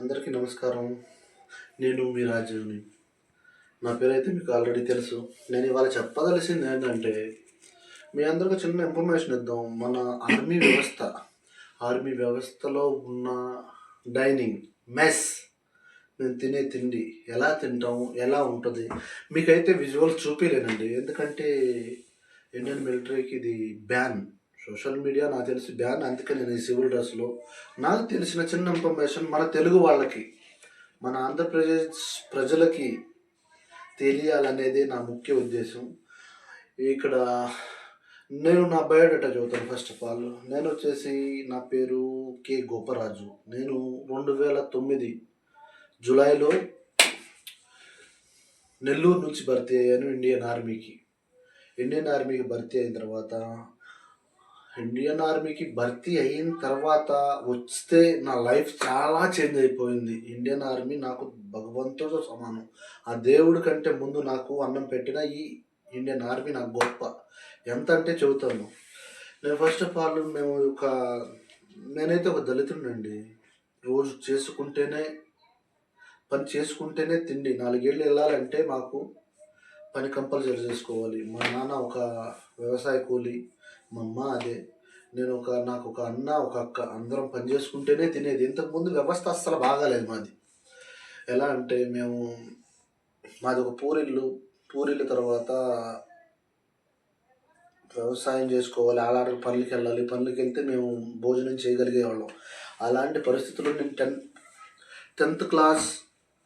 అందరికీ నమస్కారం. నేను మీ రాజుని నా పేరు అయితే మీకు ఆల్రెడీ తెలుసు. నేను ఇవాళ చెప్పదలసింది ఏంటంటే మీ అందరికీ చిన్న ఇన్ఫర్మేషన్ ఇద్దాం. మన ఆర్మీ వ్యవస్థ ఆర్మీ వ్యవస్థలో ఉన్న డైనింగ్ మెస్ మేము తినే తిండి ఎలా తింటాం ఎలా ఉంటుంది? మీకైతే విజువల్స్ చూపించలేనండి ఎందుకంటే ఇండియన్ మిలిటరీకి ఇది బ్యాన్. సోషల్ మీడియా నాకు తెలిసి బ్యాన్ అందుకే నేను ఈ సివిల్ డ్రెస్లో నాకు తెలిసిన చిన్న ఇన్ఫర్మేషన్ మన తెలుగు వాళ్ళకి మన ఆంధ్రప్రదేశ్ ప్రజలకి తెలియాలనేది నా ముఖ్య ఉద్దేశం. ఇక్కడ నేను నా బయోడేటా చదువుతాను ఫస్ట్ ఆఫ్ ఆల్. నేను వచ్చేసి నా పేరు కె గోపరాజు. నేను రెండు వేల తొమ్మిది జూలైలో నెల్లూరు నుంచి భర్తీ అయ్యాను ఇండియన్ ఆర్మీకి. ఇండియన్ ఆర్మీకి భర్తీ అయిన తర్వాత ఇండియన్ ఆర్మీకి భర్తీ అయిన తర్వాత వస్తే నా లైఫ్ చాలా చేంజ్ అయిపోయింది. ఇండియన్ ఆర్మీ నాకు భగవంతుడితో సమానం. ఆ దేవుడి కంటే ముందు నాకు అన్నం పెట్టిన ఈ ఇండియన్ ఆర్మీ నాకు గొప్ప. ఎంత అంటే చెబుతాను. నేను ఫస్ట్ ఆఫ్ ఆల్ మేము ఒక నేనైతే ఒక దళితుడినండి. రోజు చేసుకుంటేనే పని చేసుకుంటేనే తిండి. నాలుగేళ్ళు వెళ్ళాలంటే మాకు పని కంపల్సరీ చేసుకోవాలి. మా నాన్న ఒక వ్యవసాయ కూలి మా అమ్మ అదే. నేను ఒక నాకు ఒక అన్న ఒక అక్క అందరం పని చేసుకుంటేనే తినేది. ఇంతకుముందు వ్యవస్థ అస్సలు బాగాలేదు మాది. ఎలా అంటే మేము మాది ఒక పూరిల్లు. పూరిళ్ళ తర్వాత వ్యవసాయం చేసుకోవాలి. అలాంటి పనులకి వెళ్ళాలి. పనులకి వెళ్తే మేము భోజనం చేయగలిగేవాళ్ళం అలాంటి పరిస్థితుల్లో నేను టెన్త్ టెన్త్ క్లాస్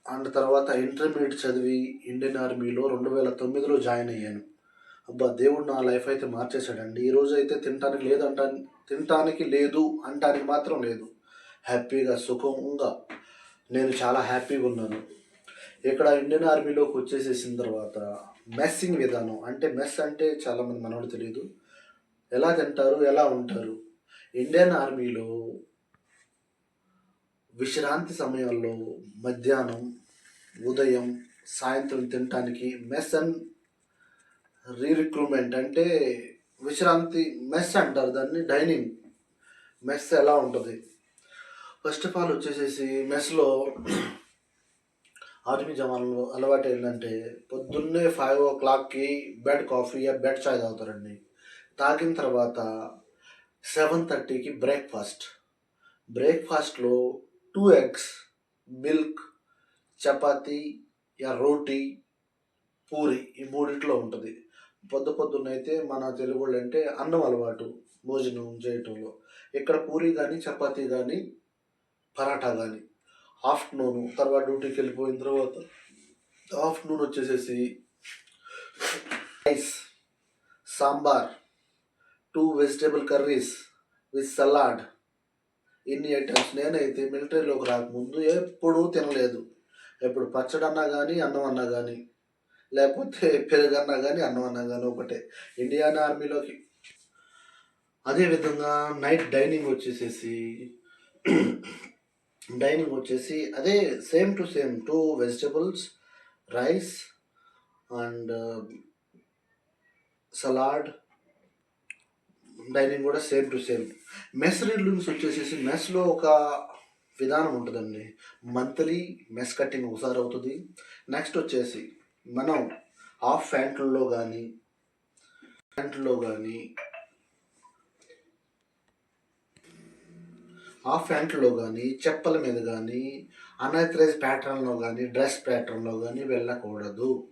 అండ్ తర్వాత ఇంటర్మీడియట్ చదివి ఇండియన్ ఆర్మీలో రెండు వేల తొమ్మిదిలో జాయిన్ అయ్యాను. అబ్బా దేవుడు నా లైఫ్ అయితే మార్చేశాడండి. ఈ రోజు అయితే తినటానికి లేదు అంటా తినటానికి లేదు అంటానికి మాత్రం లేదు. హ్యాపీగా సుఖంగా నేను చాలా హ్యాపీగా ఉన్నాను. ఇక్కడ ఇండియన్ ఆర్మీలోకి వచ్చేసేసిన తర్వాత మెస్సింగ్ విధానం అంటే మెస్ అంటే చాలామంది మనోడు తెలియదు. ఎలా తింటారు ఎలా ఉంటారు? ఇండియన్ ఆర్మీలో విశ్రాంతి సమయాల్లో మధ్యాహ్నం ఉదయం సాయంత్రం తినటానికి మెస్ అండ్ రీరిక్రూట్మెంట్ అంటే విశ్రాంతి మెస్ అంటారు దాన్ని డైనింగ్ మెస్ ఎలా ఉంటుంది. ఫస్ట్ ఆఫ్ ఆల్ వచ్చేసేసి మెస్లో ఆర్మీ జవాన్లు అలవాటు ఏంటంటే పొద్దున్నే ఫైవ్ ఓ క్లాక్కి బెడ్ కాఫీ బెడ్ చాయ్ తాగుతారండి. తాగిన తర్వాత సెవెన్ థర్టీకి బ్రేక్ఫాస్ట్. బ్రేక్ఫాస్ట్లో టూ ఎగ్స్ మిల్క్ చపాతి యా రోటీ పూరి ఈ మూడిట్లో ఉంటుంది. పొద్దు పొద్దున్నైతే మన తెలుగు వాళ్ళు అంటే అన్నం అలవాటు భోజనం చేయటంలో. ఇక్కడ పూరి కానీ చపాతీ కానీ పరాటా కానీ ఆఫ్టర్నూన్ తర్వాత డ్యూటీకి వెళ్ళిపోయిన తర్వాత ఆఫ్టర్నూన్ వచ్చేసేసి rice sambar two vegetable curries with salad. ఇన్ని ఐటమ్స్ నేనైతే మిలిటరీలోకి రాకముందు ఎప్పుడూ తినలేదు. ఎప్పుడు పచ్చడి అన్నా కానీ అన్నం అన్నా కానీ లేకపోతే పెరుగు అన్నా కానీ అన్నం అన్నా కానీ ఒకటే. ఇండియన్ ఆర్మీలోకి అదేవిధంగా నైట్ డైనింగ్ వచ్చేసేసి డైనింగ్ వచ్చేసి అదే same to same two vegetables rice and salad dining కూడా same to same. Mess readings వచ్చేసేసి మెస్లో ఒక విధానం ఉంటుందండి. మంత్లీ మెస్ కట్టింగ్ ఒకసారి అవుతుంది. నెక్స్ట్ వచ్చేసి మనం హాఫ్ ప్యాంట్లలో కానీ ప్యాంట్లో కానీ హాఫ్ ప్యాంట్లో కానీ చెప్పల మీద కానీ అన్ఐథరైజ్ ప్యాటర్న్లో కానీ డ్రెస్ ప్యాటర్న్లో కానీ వెళ్ళకూడదు.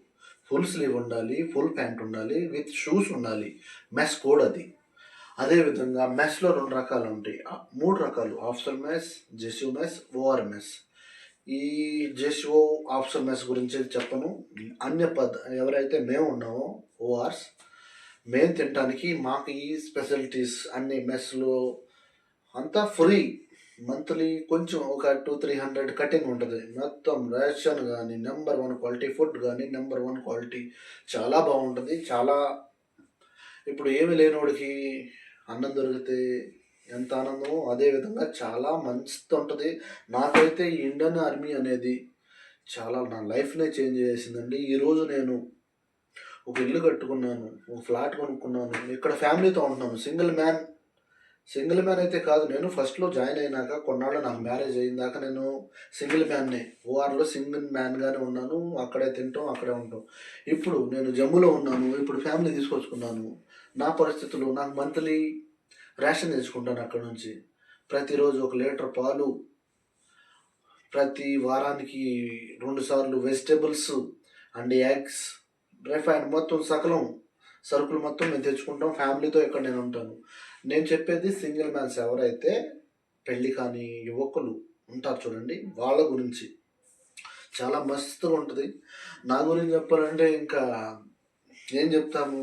ఫుల్ స్లీవ్ ఉండాలి ఫుల్ ప్యాంట్ ఉండాలి విత్ షూస్ ఉండాలి. మెస్ కోడ్ అది. అదేవిధంగా మెస్లో రెండు రకాలు ఉంటాయి. మూడు రకాలు. ఆఫ్సర్ మెస్ జెస్యూ మెస్ ఓఆర్ మెస్. ఈ జెస్యూ ఆఫ్సర్ మెస్ గురించి చెప్పను. అన్య పద్ ఎవరైతే మేము ఉన్నామో ఓఆర్స్ మేము తినడానికి మాకు ఈ స్పెషాలిటీస్ అన్ని మెస్లో అంతా ఫ్రీ. మంత్లీ కొంచెం ఒక టూ త్రీ హండ్రెడ్ కటింగ్ ఉంటుంది. మొత్తం రేషన్ కానీ నెంబర్ వన్ క్వాలిటీ ఫుడ్ కానీ నెంబర్ వన్ క్వాలిటీ చాలా బాగుంటుంది. చాలా ఇప్పుడు ఏమి లేనివాడికి అన్నం దొరికితే ఎంత ఆనందమో అదేవిధంగా చాలా మంచిగా ఉంటుంది. నాకైతే ఇండియన్ ఆర్మీ అనేది చాలా నా లైఫ్నే చేంజ్ చేసిందండి. ఈరోజు నేను ఒక ఇల్లు కట్టుకున్నాను ఒక ఫ్లాట్ కొనుక్కున్నాను ఇక్కడ ఫ్యామిలీతో ఉంటున్నాను సింగిల్ మ్యాన్ సింగిల్ మ్యాన్ అయితే కాదు నేను ఫస్ట్లో జాయిన్ అయినాక కొన్నాళ్ళు నాకు మ్యారేజ్ అయ్యిందాక నేను సింగిల్ మ్యాన్నే ఓఆర్లో సింగిల్ మ్యాన్గానే ఉన్నాను. అక్కడే తింటాం అక్కడే ఉంటాం. ఇప్పుడు నేను జమ్ములో ఉన్నాను ఇప్పుడు ఫ్యామిలీ తీసుకొచ్చుకున్నాను. నా పరిస్థితులు నాకు మంత్లీ రేషన్ తెచ్చుకుంటాను అక్కడ నుంచి. ప్రతిరోజు ఒక లీటర్ పాలు ప్రతి వారానికి రెండు సార్లు వెజిటేబుల్స్ అండ్ ఎగ్స్ రిఫైండ్ మొత్తం సకలం సరుకులు మొత్తం మేము తెచ్చుకుంటాం. ఫ్యామిలీతో ఇక్కడ నేను ఉంటాను. నేను చెప్పేది సింగిల్ మ్యాన్స్ ఎవరైతే పెళ్ళి కాని యువకులు ఉంటారు చూడండి వాళ్ళ గురించి. చాలా మస్తుగా ఉంటుంది. నా గురించి చెప్పాలంటే ఇంకా ఏం చెప్తాము?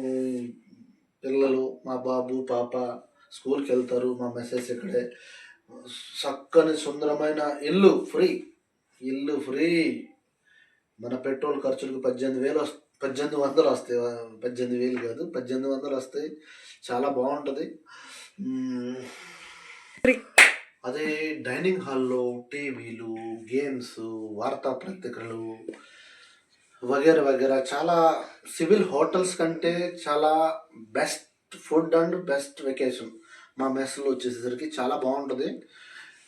పిల్లలు మా బాబు పాప స్కూల్కి వెళ్తారు మా మెసేజ్ ఇక్కడే. చక్కని సుందరమైన ఇల్లు ఫ్రీ. ఇల్లు ఫ్రీ. మన పెట్రోల్ ఖర్చులకు పద్దెనిమిది వేలు వస్ పద్దెనిమిది వందలు వస్తాయి. పద్దెనిమిది వేలు కాదు పద్దెనిమిది వందలు వస్తాయి. చాలా బాగుంటుంది. అదే డైనింగ్ హాల్లో టీవీలు గేమ్స్ వార్తాపత్రికలు వగేర వగేరా. చాలా సివిల్ హోటల్స్ కంటే చాలా best food and best vacation మా మెస్లో వచ్చేసరికి చాలా బాగుంటుంది.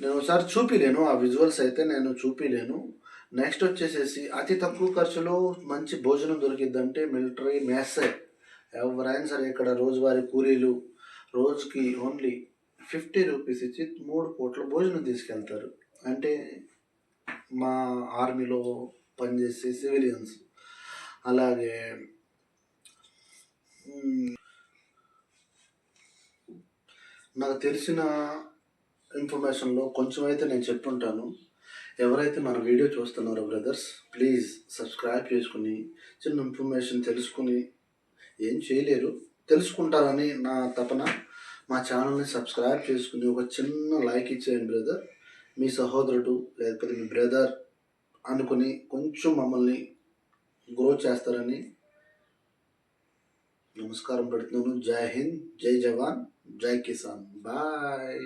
నేను ఒకసారి చూపిలేను ఆ విజువల్స్ అయితే నేను చూపిలేను. నెక్స్ట్ వచ్చేసేసి అతి తక్కువ ఖర్చులో మంచి భోజనం దొరికిద్దంటే మిలిటరీ మెస్సే. ఎవరైనా సరే ఇక్కడ రోజువారీ కూలీలు రోజుకి ఓన్లీ ఫిఫ్టీ రూపీస్ ఇచ్చి మూడు పూట్ల భోజనం తీసుకెళ్తారు. అంటే మా ఆర్మీలో పనిచేసే సివిలియన్స్. అలాగే నాకు తెలిసిన ఇన్ఫర్మేషన్లో కొంచెం అయితే నేను చెప్పుంటాను ఎవరైతే మన వీడియో చూస్తున్నారో బ్రదర్స్ ప్లీజ్ సబ్స్క్రైబ్ చేసుకుని చిన్న ఇన్ఫర్మేషన్ తెలుసుకుని ఏం చేయలేరు. తెలుసుకుంటారని నా తపన. మా ఛానల్ని సబ్స్క్రైబ్ చేసుకుని ఒక చిన్న లైక్ ఇచ్చేయండి బ్రదర్. మీ సహోదరుడు లేకపోతే మీ బ్రదర్ అనుకుని కొంచెం మమ్మల్ని గ్రో చేస్తారని నమస్కారం పెడుతున్నాను జై హింద్ జై జవాన్ జై కిసాన్ బాయ్